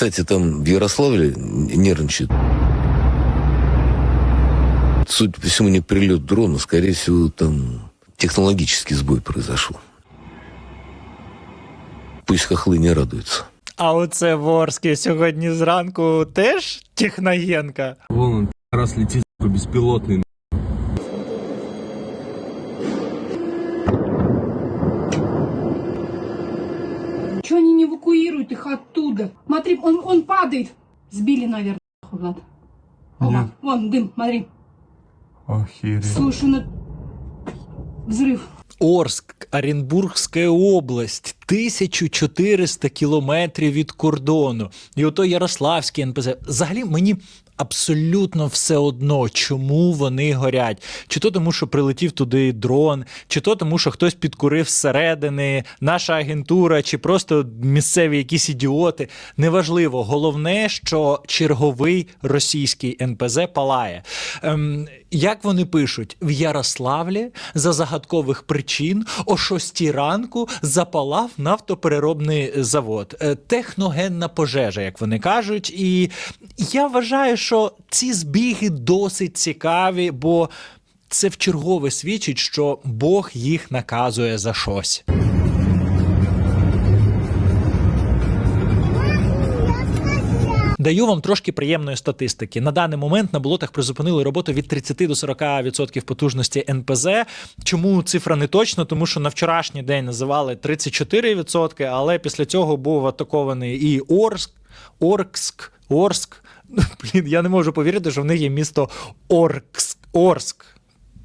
Кстати, там в Ярославле нервничает. Судя по всему, не прилет дрона, скорее всего, там технологический сбой произошел. Пусть хохлы не радуются. А оце Ворське сьогодні зранку теж техногенка. Вон он, раз летит, сука, беспилотный. Оттуда? Смотри, он, он падает. Сбили, наверное, Влад. Вон, вон дым, смотри. Охереть. Слушай, ну... Взрыв. Орск, Оренбургська область, 1400 кілометрів від кордону. І ото Ярославський НПЗ. Взагалі мені абсолютно все одно, чому вони горять. Чи то тому, що прилетів туди дрон, чи то тому, що хтось підкурив зсередини, наша агентура, чи просто місцеві якісь ідіоти. Неважливо. Головне, що черговий російський НПЗ палає. Ем, як вони пишуть, в Ярославлі за загадкових причин о 6 ранку запалав нафтопереробний завод. Е, Техногенна пожежа, як вони кажуть. І я вважаю, що ці збіги досить цікаві, бо це вчергове свідчить, що Бог їх наказує за щось. Даю вам трошки приємної статистики. На даний момент на болотах призупинили роботу від 30 до 40% потужності НПЗ. Чому цифра не точна? Тому що на вчорашній день називали 34%, але після цього був атакований і Орск, Оркск, Орск. Блін, я не можу повірити, що в них є місто Оркск. Орск.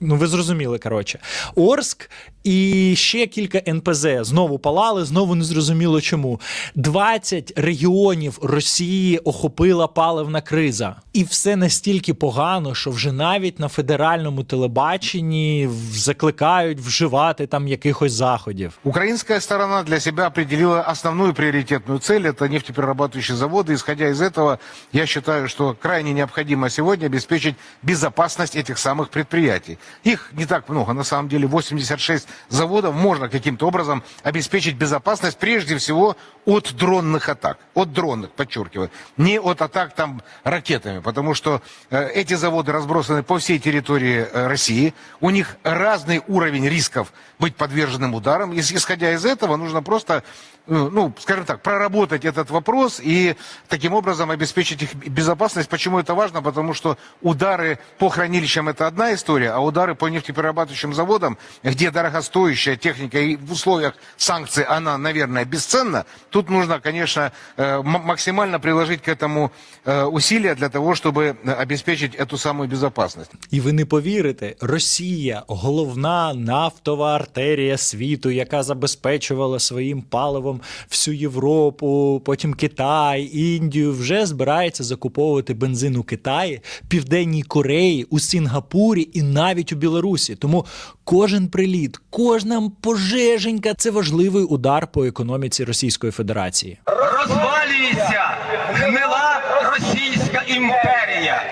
Ну, ви зрозуміли, коротше. Орск і ще кілька НПЗ знову палали, знову не зрозуміло чому. 20 регіонів Росії охопила паливна криза. І все настільки погано, що вже навіть на федеральному телебаченні в- закликають вживати там якихось заходів. Украинская сторона для себя определила основную приоритетную цель – это нефтеперерабатывающие заводы. Исходя из этого, я считаю, что крайне необходимо сегодня обеспечить безопасность этих самых предприятий. Их не так много, на самом деле 86 заводов можно каким-то образом обеспечить безопасность прежде всего от дронных атак. От дронных, подчеркиваю. Не от атак там ракетами, потому что э, эти заводы разбросаны по всей территории э, России. У них разный уровень рисков быть подверженным ударам. И, исходя из этого, нужно просто, ну, скажем так, проработать этот вопрос и таким образом обеспечить их безопасность. Почему это важно? Потому что удары по хранилищам это одна история, а удары по нефтеперерабатывающим заводам, где дорогостоящая техника и в условиях санкций она, наверное, бесценна, тут нужно, конечно, э, м- максимально приложить к этому э, усилия для того, чтобы э, обеспечить эту самую безопасность. І ви не повірите, Росія головна нафтова артерія світу, яка забезпечувала своїм паливом всю Європу, потім Китай, Індію, вже збирається закуповувати бензин у Китаї, Південній Кореї, у Сінгапурі і навіть у Білорусі. Тому кожен приліт, кожна пожеженька це важливий удар по економіці Російської Федерації. розвалюється гнила Російська імперія.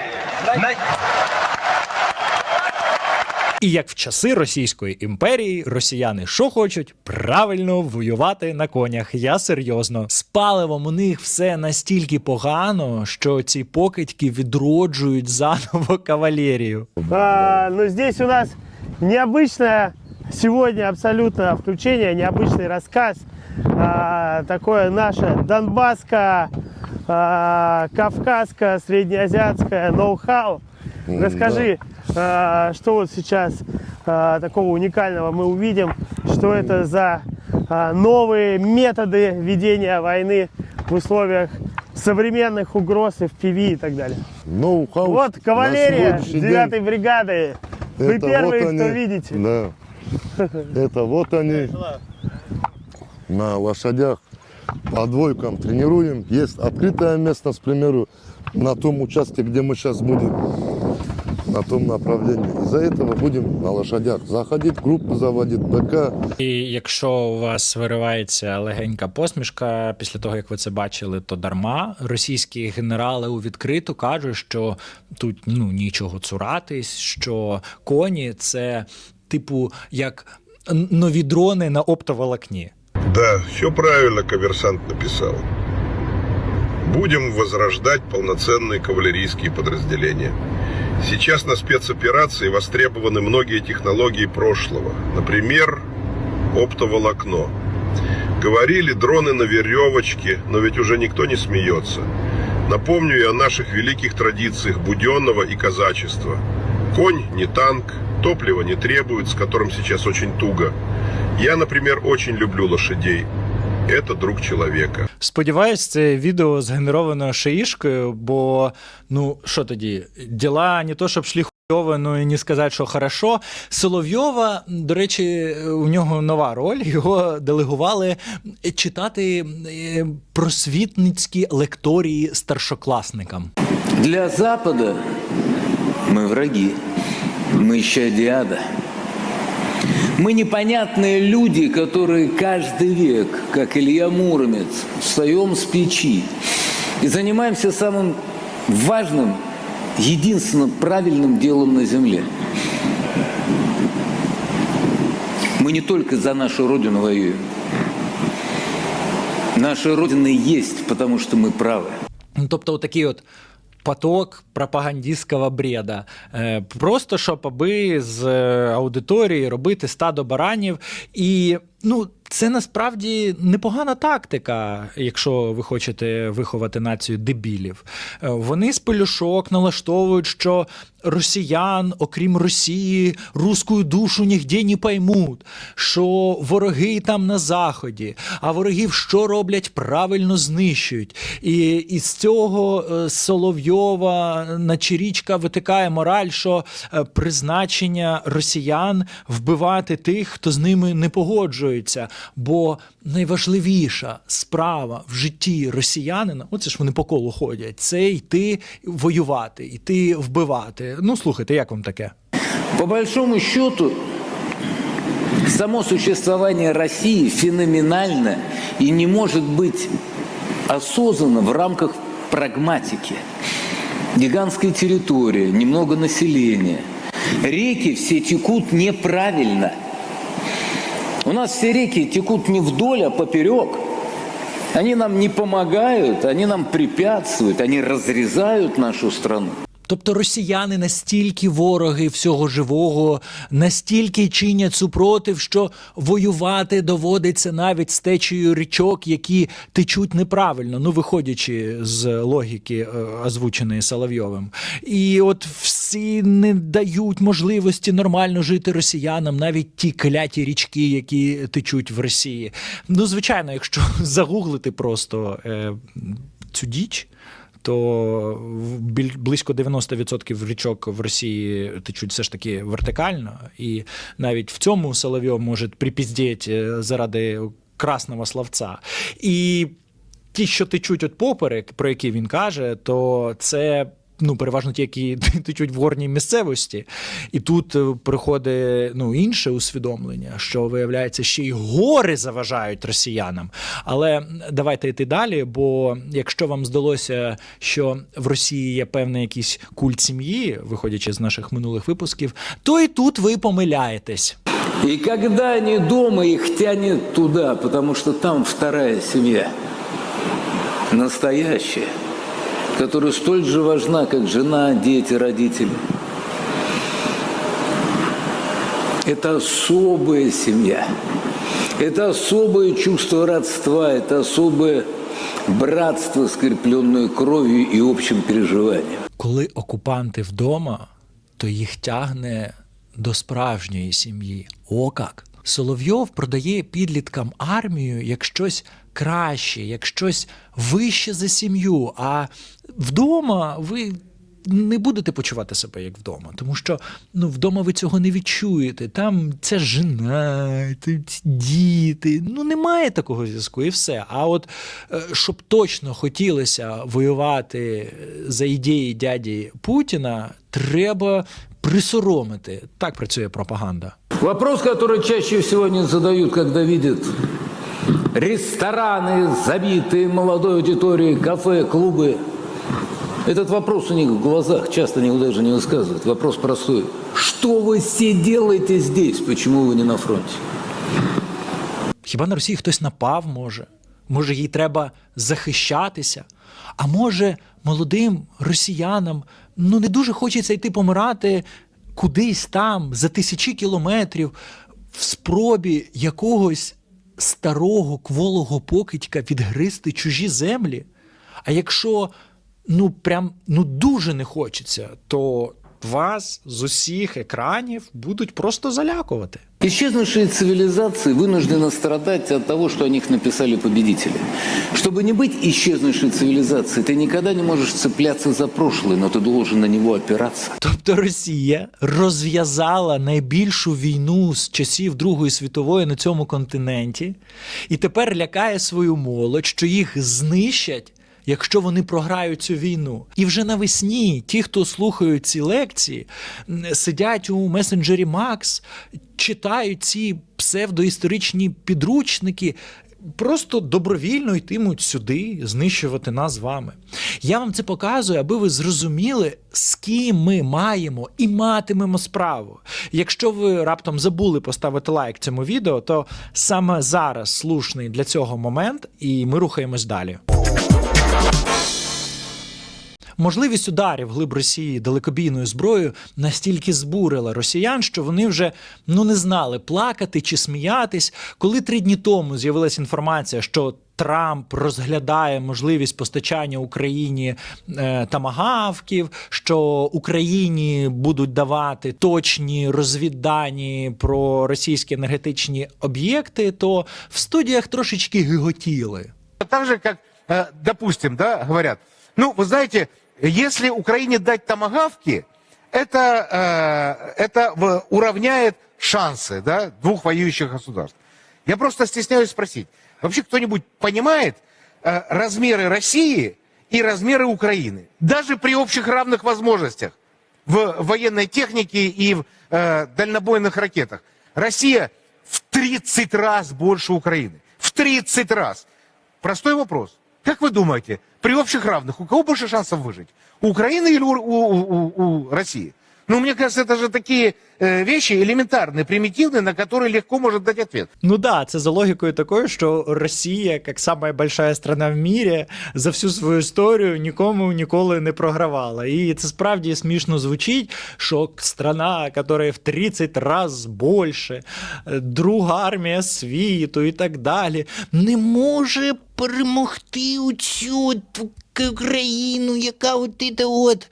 На- І як в часи Російської імперії, росіяни що хочуть? Правильно воювати на конях. Я серйозно. З паливом у них все настільки погано, що ці покидьки відроджують заново кавалерію. А, но здесь у нас необычное сегодня абсолютно включение, необычный рассказ. А, такое наше донбасско, а, кавказское, среднеазиатское ноу-хау. Расскажи, а, Что вот сейчас а, такого уникального мы увидим, что это за а, новые методы ведения войны в условиях современных угроз FPV и так далее. Ноу-хау Вот кавалерия сегодняшний 9 день. бригады. Вы Это первые, вот кто они, видите. Да. Это вот они на лошадях по двойкам тренируем. Есть открытое место, к примеру, на том участке, где мы сейчас будем, на том направлении. Из-за этого будем на лошадях заходить, группы заводить, БК. І якщо у вас виривається легенька посмішка після того, як ви це бачили, то дарма російські генерали у відкриту кажуть, що тут ну нічого цуратись, що коні це типу як н- нові дрони на оптоволокні. Да, все правильно коммерсант написал. Будем возрождать полноценные кавалерийские подразделения. Сейчас на спецоперации востребованы многие технологии прошлого. Например, оптоволокно. Говорили дроны на веревочке, но ведь уже никто не смеется. Напомню и о наших великих традициях буденного и казачества. Конь не танк, топлива не требует, с которым сейчас очень туго. Я, например, очень люблю лошадей. Это друг человека. Сподіваюсь, це відео згенеровано шаїшкою, бо ну що тоді, діла не то, щоб шлі хуйово, ну і не сказати, що хорошо. Соловйова, до речі, у нього нова роль. Його делегували читати е, просвітницькі лекторії старшокласникам. Для Запада мы враги, мы щадиада. Мы непонятные люди, которые каждый век, как Илья Муромец, встаем с печи и занимаемся самым важным, единственным правильным делом на земле. Мы не только за нашу Родину воюем. Наша Родина есть, потому что мы правы. Ну, тобто, такий от поток пропагандистського бреда. Е, Просто щоб аби з е, аудиторії робити стадо баранів. І ну, це насправді непогана тактика, якщо ви хочете виховати націю дебілів. Е, Вони з пелюшок налаштовують, що росіян, окрім Росії, русську душу нігде не поймуть, що вороги там на заході, а ворогів що роблять? Правильно знищують. І цього е, Соловйова на Чирічка витикає мораль, що е, призначення росіян вбивати тих, хто з ними не погоджується. Бо найважливіша справа в житті росіянина, оце ж вони по колу ходять, це йти воювати, йти вбивати. Ну слухайте, як вам таке? По большому счету, само существование России феноменально и не может быть осознанно в рамках прагматики. Гигантская территория, немного населения. Реки все текут неправильно. У нас все реки текут не вдоль, а поперек. Они нам не помогают, они нам препятствуют, они разрезают нашу страну. Тобто росіяни настільки вороги всього живого, настільки чинять супротив, що воювати доводиться навіть з течією річок, які течуть неправильно, ну виходячи з логіки, е, озвученої Соловйовим. І от всі не дають можливості нормально жити росіянам, навіть ті кляті річки, які течуть в Росії. Ну, звичайно, якщо загуглити просто е, цю діч то близько 90% річок в Росії течуть все ж таки вертикально, і навіть в цьому Соловйов може припіздіти заради красного словця. І ті, що течуть от поперек, про які він каже, то це. Ну, переважно ті, які течуть в горній місцевості, і тут е, приходить ну, інше усвідомлення, що виявляється, ще й гори заважають росіянам. Але давайте йти далі. Бо якщо вам здалося, що в Росії є певний якийсь культ сім'ї, виходячи з наших минулих випусків, то і тут ви помиляєтесь. И когда они дома, их тянет туда, потому что там вторая семья. Настоящая Которая столь же важна, как жена, дети, родители. Это особая семья. Это особое чувство родства, это особое братство, скрепленное кровью и общим переживанием. Коли окупанти вдома, то їх тягне до справжньої сім'ї. О як! Соловйов продає підліткам армію як щось краще, як щось вище за сім'ю. А вдома ви не будете почувати себе як вдома, тому що ну, вдома ви цього не відчуєте. Там ця жена, тут діти. Ну немає такого зв'язку, і все. А от е, щоб точно хотілося воювати за ідеї дяді Путіна, треба присоромити. Так працює пропаганда. Вопрос, который чаще всего не задают, когда видят рестораны, забитые молодой аудиторией, кафе, клубы. Этот вопрос у них в глазах часто никто даже не высказывают. Вопрос простой. Что вы все делаете здесь? Почему вы не на фронте? Хіба на Росії хтось напав може? Може, їй треба захищатися? А може, молодим росіянам ну не дуже хочеться йти помирати кудись там за тисячі кілометрів в спробі якогось старого кволого покидька відгризти чужі землі. А якщо ну прям ну дуже не хочеться, то вас з усіх екранів будуть просто залякувати. Исчезнувшие цивилизации вынуждены страдать от того, что о них написали победители. Чтобы не быть исчезнувшей цивилизацией, ты никогда не можешь цепляться за прошлое, но ты должен на него опираться. Тобто Росія розв'язала найбільшу війну з часів Другої світової на цьому континенті і тепер лякає свою молодь, що їх знищать. Якщо вони програють цю війну, і вже навесні ті, хто слухають ці лекції, сидять у месенджері Макс, читають ці псевдоісторичні підручники, просто добровільно йтимуть сюди знищувати нас з вами. Я вам це показую, аби ви зрозуміли, з ким ми маємо і матимемо справу. Якщо ви раптом забули поставити лайк цьому відео, то саме зараз слушний для цього момент, і ми рухаємось далі. Можливість ударів глиб Росії далекобійною зброєю настільки збурила росіян, що вони вже ну не знали плакати чи сміятись. Коли три дні тому з'явилася інформація, що Трамп розглядає можливість постачання Україні е, тамагавків, що Україні будуть давати точні розвіддані про російські енергетичні об'єкти, то в студіях трошечки гиготіли. Так же, как, э, допустим, да, говорят, ну, вы знаете, если Украине дать томагавки, это, э, это уравняет шансы да, двух воюющих государств. Я просто стесняюсь спросить, вообще кто-нибудь понимает э, размеры России и размеры Украины? Даже при общих равных возможностях в военной технике и в э, дальнобойных ракетах. Россия в 30 раз больше Украины. В 30 раз. Простой вопрос. Как вы думаете, при общих равных, у кого больше шансов выжить? У Украины или у, у- у- у России? Ну, мне кажется, это же такие э, вещи элементарные, примитивные, на которые легко может дать ответ. Ну да, це за логікою такою, що Росія, як самая большая страна в мірі, за всю свою історію нікому ніколи не програвала. І це справді смішно звучить, що страна, яка в 30 раз більше, е, друга армія світу і так далі, не може перемогти оцю от країну, яка от іде от.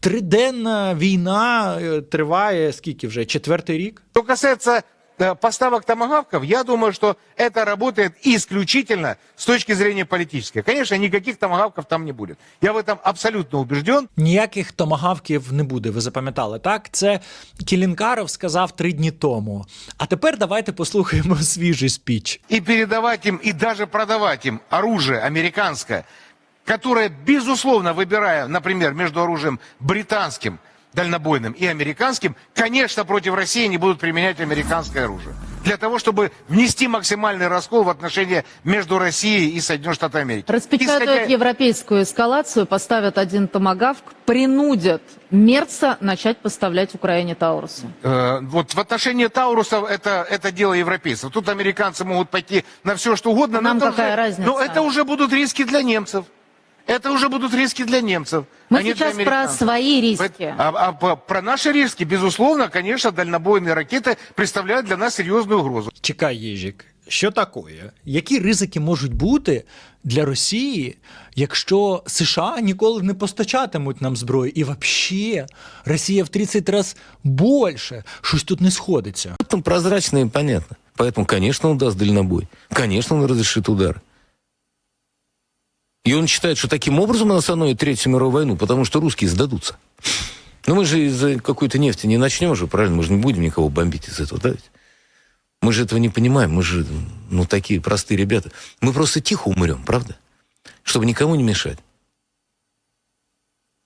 Триденна війна е, триває скільки вже? Четвертий рік? Что касается э, поставок томагавков, я думаю, что это работает исключительно с точки зрения политической. Конечно, никаких томагавков там не будет. Я в этом абсолютно убежден. Ніяких томагавків не буде, ви запам'ятали, так? Це Кілінкаров сказав три дні тому. А тепер давайте послухаємо свіжий спіч. и передавать им, и даже продавать им оружие американское, которое, безусловно, выбирая, например, между оружием британским, дальнобойным и американским, конечно, против России не будут применять американское оружие. Для того, чтобы внести максимальный раскол в отношения между Россией и Соединенными Штатами Америки. Распечатают Исходя- европейскую эскалацию, поставят один томагавк, принудят Мерца начать поставлять Украине Таурусы. Э, вот в отношении Таурусов это, это дело европейцев. Тут американцы могут пойти на все, что угодно. но Нам какая уже- разница? Но это уже будут риски для немцев. Это уже будут риски для немцев. Мы а не для сейчас про американцев. свои риски. А, а по- про наши риски, безусловно, конечно, дальнобойные ракеты представляют для нас серьезную угрозу. Чекай, Єжик, що таке? Які ризики можуть бути для Росії, якщо США ніколи не постачатимуть нам зброю? І взагалі Росія в 30 разів більше. Щось тут не сходиться. Там прозрачно и понятно. Поэтому, конечно, он даст дальнобой. Конечно, он разрешит удар. И он считает, что таким образом он остановит Третью мировую войну, потому что русские сдадутся. Но мы же из-за какой-то нефти не начнем же, правильно? Мы же не будем никого бомбить из этого, да? ведь? Мы же этого не понимаем. Мы же, ну, такие простые ребята. Мы просто тихо умрем, правда? Чтобы никому не мешать.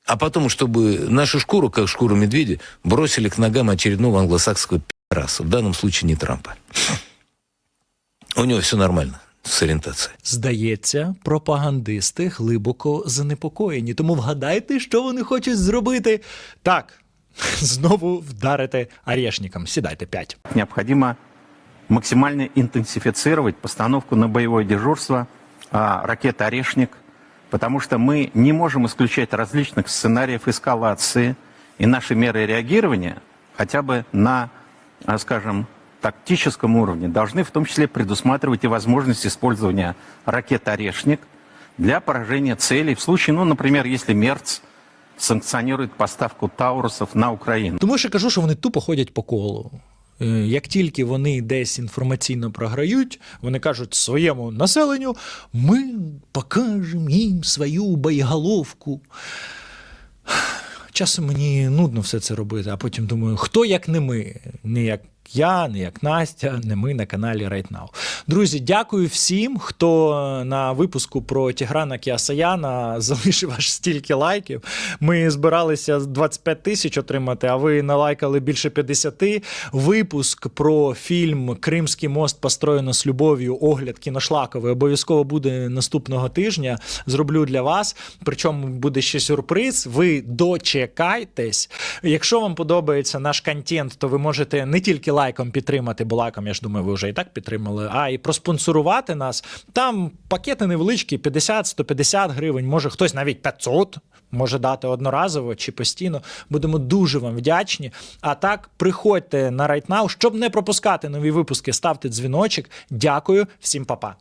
А потом, чтобы нашу шкуру, как шкуру медведя, бросили к ногам очередного англосакского пи***раса. В данном случае не Трампа. У него все нормально с ориентацией. Здається, пропагандисти глибоко занепокоєні. Тому вгадайте, що вони хочуть зробити. Так, знову вдарити орешникам. Сідайте п'ять. необходимо максимально интенсифицировать постановку на боевое дежурство а, ракет «Орешник», потому что мы не можем исключать различных сценариев эскалации и наши меры реагирования хотя бы на, а, скажем, тактическом уровне должны в том числе предусматривать и возможность использования ракет «Орешник» для поражения целей в случае, ну, например, если Мерц санкционирует поставку Таурусов на Украину. Тому що кажу, що вони тупо ходять по колу. Е, Як тільки вони десь інформаційно програють, вони кажуть своєму населенню: ми покажемо їм свою боєголовку. Часом мені нудно все це робити, а потім думаю, хто як не ми, не як я, не як Настя, не ми на каналі Right Now. Друзі, дякую всім, хто на випуску про Тіграна Кіасаяна залишив аж стільки лайків. Ми збиралися 25 тисяч отримати, а ви налайкали більше 50. Випуск про фільм Кримський мост построєно з любов'ю. Огляд кіношлаковий обов'язково буде наступного тижня. Зроблю для вас. Причому буде ще сюрприз. Ви дочекайтесь. Якщо вам подобається наш контент, то ви можете не тільки лайком підтримати, бо я ж думаю, ви вже і так підтримали, а і проспонсорувати нас. Там пакети невеличкі, 50-150 гривень, може хтось навіть 500 може дати одноразово чи постійно. Будемо дуже вам вдячні. А так, приходьте на RightNow, щоб не пропускати нові випуски, ставте дзвіночок. Дякую, всім па-па.